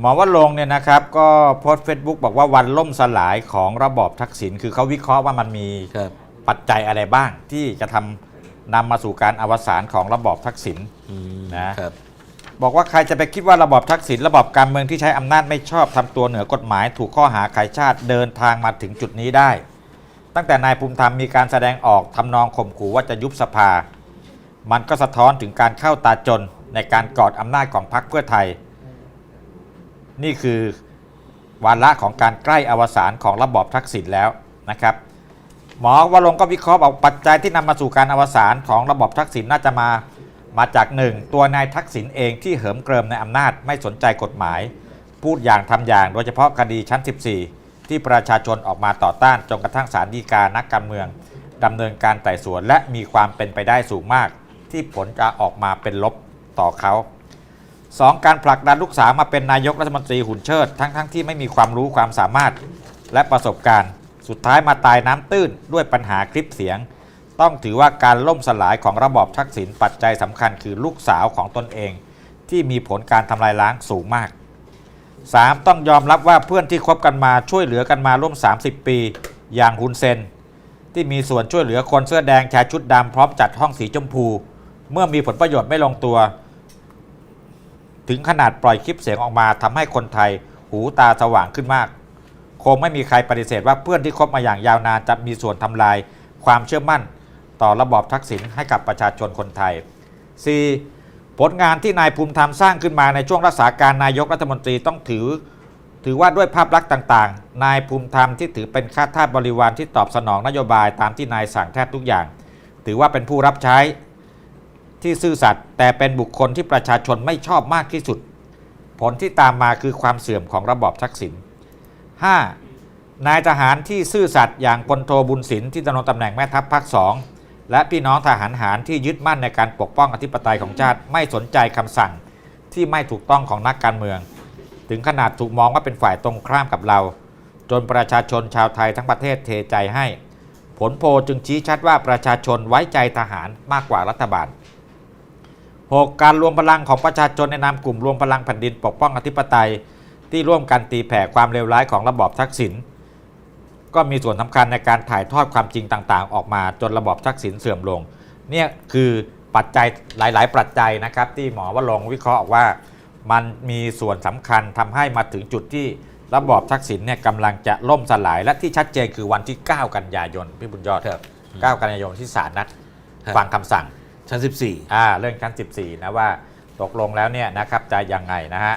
หมอว่าลงค์เนี่ยนะครับก็โพสต์เฟซบุ๊กบอกว่าวันล่มสลายของระบอบทักษิณคือเขาวิเคราะห์ว่ามันมีครับ ปัจจัยอะไรบ้างที่จะทำนำมาสู่การอวสานของระบอบทักษิณ อืมนะ ครับ บอกว่าใครจะไปคิดว่าระบอบทักษิณระบอบการเมืองที่ใช้อำนาจไม่ชอบทำตัวเหนือกฎหมาย ถูกข้อหาขายชาติเดินทางมาถึงจุดนี้ได้ ตั้งแต่นายภูมิธรรมมีการแสดงออกทำนองข่มขู่ว่าจะยุบสภา มันก็สะท้อนถึงการเข้าตาจนในการกอดอำนาจของพรรคเพื่อไทย นี่คือวาระของการใกล้อวสานของระบอบทักษิณแล้วนะครับ หมอวรงก็วิเคราะห์บอกปัจจัยที่นำมาสู่การอวสานของระบอบทักษิณน่าจะมามาจากหนึ่งตัวนายทักษิณเองที่เหิมเกริมในอำนาจไม่สนใจกฎหมาย พูดอย่างทำอย่าง โดยเฉพาะคดีชั้น 14 ที่ประชาชนออกมาต่อต้านจนกระทั่งศาลฎีกานักการเมืองดำเนินการไต่สวนและมีความเป็นไปได้สูงมาก ที่ผลจะออกมาเป็นลบต่อเขา สองการผลักดันลูกสาวมาเป็นนายกรัฐมนตรีหุ่นเชิด ทั้งๆทที่ไม่มีความรู้ความสามารถและประสบการณ์ สุดท้ายมาตายน้ำตื้นด้วยปัญหาคลิปเสียง ต้องถือว่าการล่มสลายของระบอบทักษิณปัจจัยสำคัญคือลูกสาวของตนเอง ที่มีผลการทำลายล้างสูงมาก 3. ต้องยอมรับว่าเพื่อนที่คบกันมาช่วยเหลือกันมาร่วม 30 ปี อย่างฮุนเซน ที่มีส่วนช่วยเหลือคนเสื้อแดงชายชุดดำพร้อมจัดห้องสีชมพู เมื่อมีผลประโยชน์ไม่ลงตัว ถึงขนาดปล่อยคลิปเสียงออกมาทำให้คนไทย หูตาสว่างขึ้นมาก คงไม่มีใครปฏิเสธว่าเพื่อนที่คบมาอย่างยาวนานจะมีส่วนทำลาย ความเชื่อมั่น ต่อระบอบทักษิณให้กับประชาชนคนไทย 4. ผลงานที่นายภูมิธรรมสร้างขึ้นมาในช่วงรักษาการนายกรัฐมนตรีต้องถือ ถือว่าด้วยภาพลักษณ์ต่างๆ นายภูมิธรรมที่ถือเป็นข้าทาสบริวารที่ตอบสนองนโยบายตามที่นายสั่งแทบทุกอย่าง ถือว่าเป็นผู้รับใช้ ที่ซื่อสัตย์แต่เป็นบุคคลที่ประชาชนไม่ชอบมากที่สุด ผลที่ตามมาคือความเสื่อมของระบอบทักษิณ 5. นายทหารที่ซื่อสัตย์อย่างพลโทบุญสินที่ดำรงตำแหน่งแม่ทัพภาคสองและพี่น้องทหารหารที่ยึดมั่นในการปกป้องอธิปไตยของชาติไม่สนใจคำสั่งที่ไม่ถูกต้องของนักการเมือง ถึงขนาดถูกมองว่าเป็นฝ่ายตรงข้ามกับเรา จนประชาชนชาวไทยทั้งประเทศเทใจให้ ผลโพจึงชี้ชัดว่าประชาชนไว้ใจทหารมากกว่ารัฐบาล 6. การรวมพลังของประชาชนในนามกลุ่มรวมพลังแผ่นดินปกป้องอธิปไตย ที่ร่วมกันตีแผ่ความเลวร้ายของระบอบทักษิณก็มีส่วนสำคัญในการถ่ายทอดความจริงต่างๆ ออกมาจนระบอบทักษิณเสื่อมลง เนี่ยคือปัจจัยหลายๆ ปัจจัยนะครับที่หมอว่าลงวิเคราะห์ว่า มันมีส่วนสำคัญทำให้มาถึงจุดที่ระบอบทักษิณเนี่ยกำลังจะล่มสลายและที่ชัดเจนคือวันที่ 9 กันยายนพี่บุญยอดครับ9กันยายนที่ศาลนัดฟังคำสั่ง ชั้น 14 อ่าเรื่องชั้น 14 นะว่าตกลงแล้วเนี่ยนะครับจะยังไงนะฮะ